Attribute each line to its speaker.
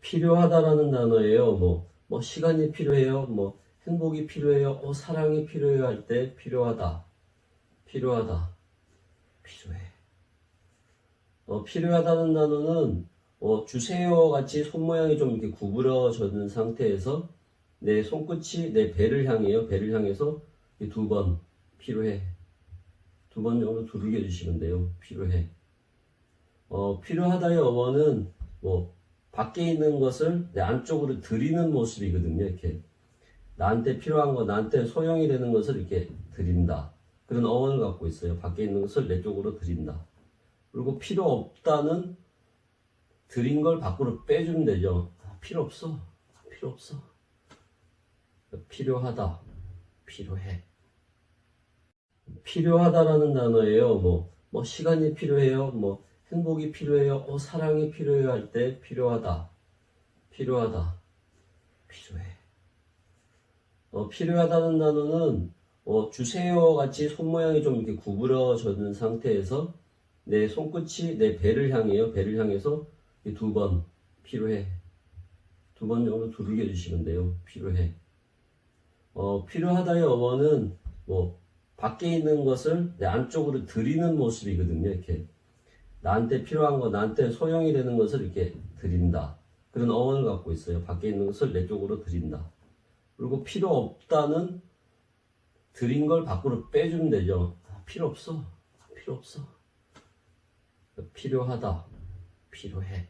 Speaker 1: 필요하다라는 단어예요. 뭐, 뭐 시간이 필요해요. 뭐 행복이 필요해요. 어, 사랑이 필요해요 할 때 필요하다. 필요하다. 필요해. 어, 필요하다는 단어는 어, 주세요 같이 손 모양이 좀 이렇게 구부러졌는 상태에서 내 손끝이 내 배를 향해요. 배를 향해서 두 번 필요해. 두 번 정도 두들겨 주시면 돼요. 필요해. 어, 필요하다의 어원은 뭐 밖에 있는 것을 내 안쪽으로 들이는 모습이거든요. 이렇게 나한테 필요한 거, 나한테 소용이 되는 것을 이렇게 드린다. 그런 어원을 갖고 있어요. 밖에 있는 것을 내 쪽으로 드린다. 그리고 필요 없다는 드린 걸 밖으로 빼주면 되죠. 아, 필요 없어. 필요 없어. 필요하다. 필요해. 필요하다라는 단어예요. 뭐, 뭐 시간이 필요해요. 뭐 행복이 필요해요. 어, 사랑이 필요해요 할 때 필요하다. 필요하다. 필요해. 어, 필요하다는 단어는 어, 주세요 같이 손 모양이 좀 이렇게 구부러졌는 상태에서 내 손끝이 내 배를 향해요. 배를 향해서 두 번 필요해. 두 번 정도 두들겨 주시면 돼요. 필요해. 어, 필요하다의 어원은 뭐 밖에 있는 것을 내 안쪽으로 들이는 모습이거든요. 이렇게 나한테 필요한 거, 나한테 소용이 되는 것을 이렇게 드린다. 그런 어원을 갖고 있어요. 밖에 있는 것을 내 쪽으로 드린다. 그리고 필요 없다는 드린 걸 밖으로 빼주면 되죠. 아, 필요 없어. 필요 없어. 필요하다. 필요해.